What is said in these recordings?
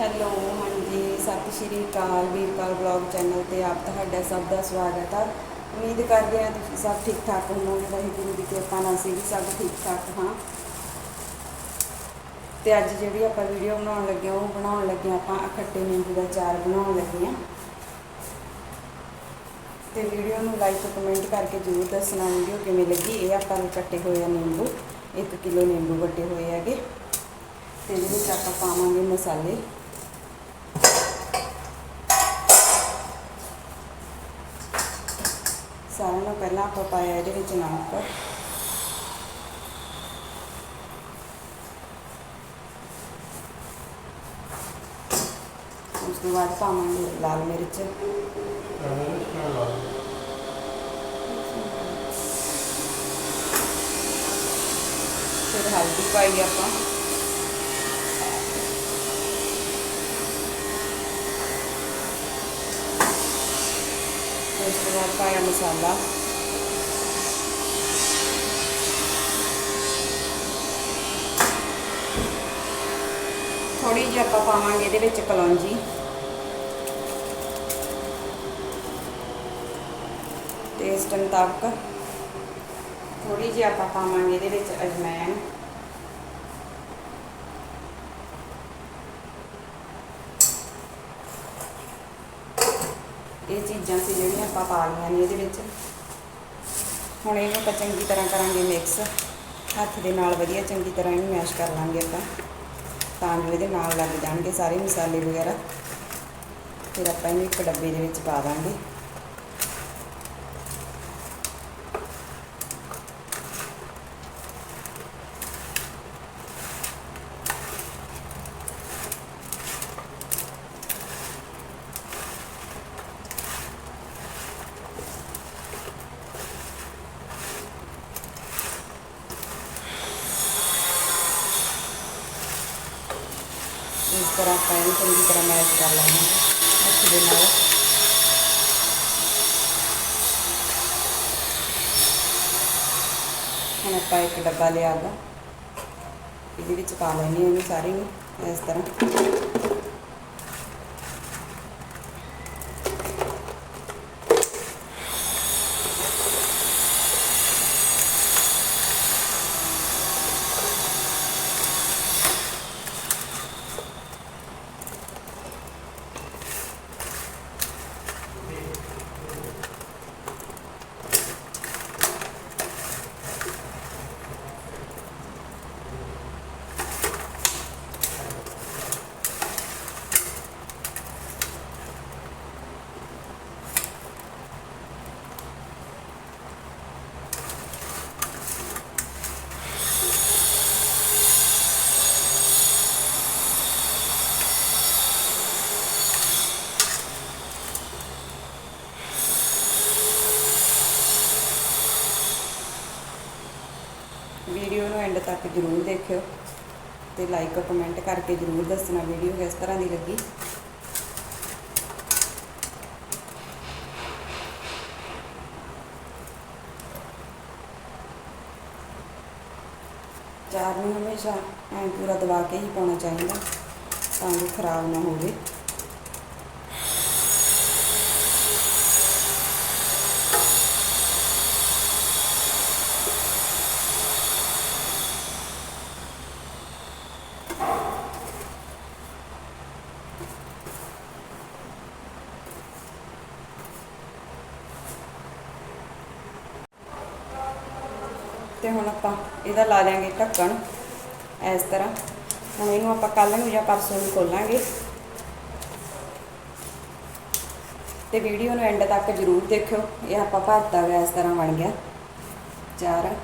Hello, ਹਾਂਜੀ, ਸਤਿ ਸ਼੍ਰੀ ਅਕਾਲ ਵੀਰਪਾਲ ਬਲੌਗ ਚੈਨਲ ਤੇ ਆਪ ਤੁਹਾਡਾ ਸਭ ਦਾ ਸਵਾਗਤ ਹੈ ਉਮੀਦ ਕਰਦੇ ਹਾਂ ਤੁਸੀਂ ਸਭ ਠੀਕ ਠਾਕ ਹੋਵੋਗੇ, ਵਾਹਿਗੁਰੂ ਦੀ ਕਿਰਪਾ ਨਾਲ ਅਸੀਂ ਵੀ ਸਭ ਠੀਕ ਠਾਕ ਹਾਂ। ਤੇ ਅੱਜ ਜਿਹੜੀ ਆਪਾਂ ਵੀਡੀਓ ਬਣਾਉਣ ਲੱਗੇ ਹਾਂ, ਉਹ ਬਣਾਉਣ ਲੱਗੇ ਹਾਂ ਆਪਾਂ ਅਖੱਟੇ ਨਿੰਬੂ ਦਾ ਚਾਰ ਬਣਾਉਣ ਲੱਗੇ ਹਾਂ। ਤੇ ਵੀਡੀਓ ਨੂੰ ਲਾਈਕ ਕਮੈਂਟ ਕਰਕੇ ਜ਼ਰੂਰ ਦੱਸਣਾ ਵੀਡੀਓ ਕਿਵੇਂ ਲੱਗੀ, ਇਹ ਆਪਾਂ ਨੇ ਕੱਟੇ ਹੋਏ ਆ ਨਿੰਬੂ 1 ਕਿਲੋ ਨਿੰਬੂ ਕੱਟੇ ਹੋਏ ਹੈਗੇ। ਤੇ ਇਹਦੇ ਵਿੱਚ ਆਪਾਂ ਪਾਵਾਂਗੇ ਮਸਾਲੇ। ਸਾਰਿਆਂ ਨੂੰ ਪਹਿਲਾਂ ਆਪਾਂ ਪਾਇਆ ਇਹਦੇ ਵਿੱਚ ਨਮਕ। ਉਸ ਤੋਂ ਬਾਅਦ ਪਾਵਾਂਗੇ ਲਾਲ ਮਿਰਚ। ਫਿਰ ਹਲਦੀ ਪਾਈ ਆਪਾਂ। ਉਸ ਤੋਂ ਬਾਅਦ ਪਾਇਆ ਮਸਾਲਾ। ਥੋੜੀ ਜਿਹੀ ਆਪਾਂ ਪਾਵਾਂਗੇ ਇਹਦੇ ਵਿੱਚ ਕਲੌਂਜੀ। ਟੇਸਟ ਮੁਤਾਬਕ ਥੋੜੀ ਜਿਹੀ ਆਪਾਂ ਪਾਵਾਂਗੇ ਇਹਦੇ ਵਿੱਚ ਅਜਮੈਨ। ਇਹ ਚੀਜ਼ਾਂ ਸੀ ਜਿਹੜੀਆਂ ਆਪਾਂ ਪਾ ਲਈਆਂ ਨੇ ਇਹਦੇ ਵਿੱਚ। ਹੁਣ ਇਹਨੂੰ ਆਪਾਂ ਚੰਗੀ ਤਰ੍ਹਾਂ ਕਰਾਂਗੇ ਮਿਕਸ ਹੱਥ ਦੇ ਨਾਲ ਵਧੀਆ ਚੰਗੀ ਤਰ੍ਹਾਂ ਇਹਨੂੰ ਮੈਸ਼ ਕਰ ਲਾਂਗੇ ਆਪਾਂ। ਤਾਂ ਜੋ ਇਹਦੇ ਨਾਲ ਲੱਗ ਜਾਣਗੇ ਸਾਰੇ ਮਸਾਲੇ ਵਗੈਰਾ। ਫਿਰ ਆਪਾਂ ਇਹਨੂੰ ਇੱਕ ਡੱਬੇ ਦੇ ਵਿੱਚ ਪਾ ਦਾਂਗੇ। ਇਸ ਤਰ੍ਹਾਂ ਆਪਾਂ ਇਹਨੂੰ ਚੰਗੀ ਤਰ੍ਹਾਂ ਮੈਸ਼ ਕਰ ਲਾਂਗੇ ਹੱਥ ਦੇ ਨਾਲ ਹੁਣ ਆਪਾਂ ਇੱਕ ਡੱਬਾ ਲਿਆ ਗਾ। ਇਹਦੇ ਵਿੱਚ ਪਾ ਲੈਣੀ ਇਹਨੂੰ ਸਾਰੀ ਨੂੰ, ਇਸ ਤਰ੍ਹਾਂ। ਵੀਡੀਓ ਨੂੰ ਐਂਡ ਤੱਕ ਜਰੂਰ ਦੇਖਿਓ ਤੇ ਲਾਈਕ ਕਮੈਂਟ ਕਰਕੇ ਜਰੂਰ ਦੱਸਣਾ ਵੀਡੀਓ ਕਿਸ ਤਰ੍ਹਾਂ ਦੀ ਲੱਗੀ। ਚਾਰ ਨੂੰ ਹਮੇਸ਼ਾ ਐਂ ਪੂਰਾ ਦਬਾ ਕੇ ਹੀ ਪਾਉਣਾ ਚਾਹੀਦਾ ਤਾਂ ਜੋ ਖਰਾਬ ਨਾ ਹੋਵੇ। ਤੇ ਹੁਣ ਆਪਾਂ ਇਹਦਾ ਲਾ ਦਿਆਂਗੇ ਢੱਕਣ ਇਸ ਤਰ੍ਹਾਂ। ਹੁਣ ਇਹਨੂੰ ਆਪਾਂ ਕੱਲ ਨੂੰ ਜਾਂ ਪਰਸੋਂ ਨੂੰ ਖੋਲਾਂਗੇ। ਤੇ ਵੀਡੀਓ ਨੂੰ ਐਂਡ ਤੱਕ ਜਰੂਰ ਦੇਖਿਓ। ਇਹ ਆਪਾਂ ਭਰਤਾ ਗਿਆ ਇਸ ਤਰ੍ਹਾਂ ਬਣ ਗਿਆ। ਚਾਰ।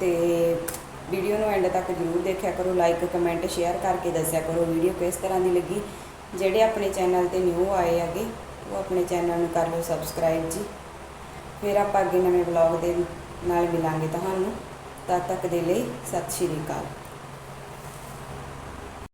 ਤੇ ਵੀਡੀਓ ਨੂੰ ਐਂਡ ਤੱਕ ਜਰੂਰ ਦੇਖਿਆ ਕਰੋ। ਲਾਈਕ ਕਮੈਂਟ ਸ਼ੇਅਰ ਕਰਕੇ ਦੱਸਿਆ ਕਰੋ। ਵੀਡੀਓ ਕਿਸ ਤਰ੍ਹਾਂ ਦੀ ਲੱਗੀ? ਜਿਹੜੇ ਆਪਣੇ ਚੈਨਲ ਤੇ ਨਿਊ ਆਏ ਹੈਗੇ, ਉਹ ਆਪਣੇ ਚੈਨਲ ਨੂੰ ਕਰ ਲਓ ਸਬਸਕ੍ਰਾਈਬ ਜੀ। ਫਿਰ ਆਪਾਂ ਅੱਗੇ ਨਵੇਂ ਵਲੌਗ ਦੇ ਨਾਲ ਮਿਲਾਂਗੇ ਤੁਹਾਨੂੰ। ਤਦ ਤੱਕ ਦੇ ਲਈ ਸਤਿ ਸ਼੍ਰੀ ਅਕਾਲ।